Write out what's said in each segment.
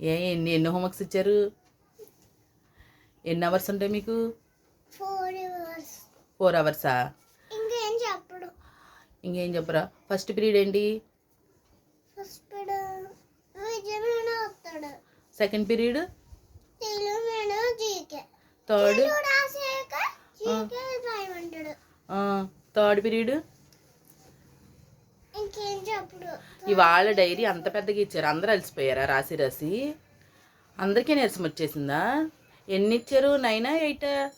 ఏ ఎన్ని ఎన్ని హోంవర్క్స్ ఇచ్చారు ఎన్ని అవర్స్ ఉంటాయి మీకు? Four hours. ఇంకేం చెప్పడు. ఇంకేం చెప్పరా? ఫస్ట్ పీరియడ్ ఏంటి? Second period? Third? Third period? ఇవాళ డైరీ అంత పెద్దగా ఇచ్చారు. అందరూ అలసిపోయారా? రాసి రాసి? అందరికీ నీరసం వచ్చేసిందా? ఎన్ని ఇచ్చారు? నైనా ఎయిటా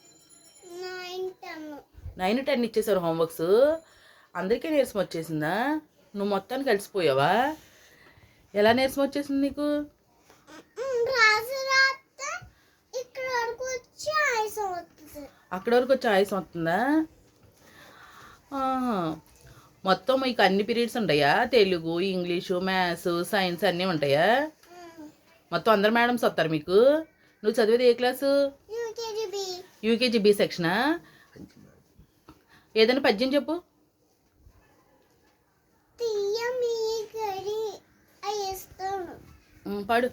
నైన్ టెన్. ఇచ్చేసారు హోంవర్క్స్. అందరికీ నీరసం వచ్చేసిందా? నువ్వు మొత్తానికి కలిసిపోయావా ఎలా నీరసం వచ్చేసింది నీకు? అక్కడి వరకు వచ్చి ఆయుసం వస్తుందా. మొత్తం మీకు అన్ని పీరియడ్స్ ఉంటాయా? తెలుగు ఇంగ్లీషు మ్యాథ్స్ సైన్స్ అన్నీ ఉంటాయా? మొత్తం అందరు మేడమ్స్ వస్తారు మీకు? నువ్వు చదివేది ఏ క్లాసు యూకేజీ బి. సెక్షనా ఏదైనా పద్యం చెప్పు. పాడు.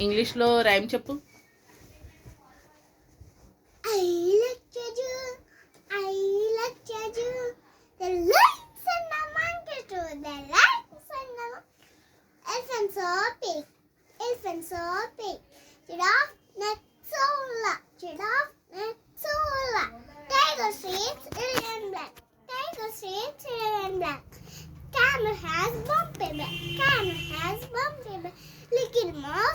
ఇంగ్లీష్లో రైమ్ చెప్పు. so big. Elephant so big. Giraffe neck so long. Giraffe neck so long. Tiger shapes red and black. Tiger shapes red and black. Camel has bumpy back. Camel has bumpy back. Little more.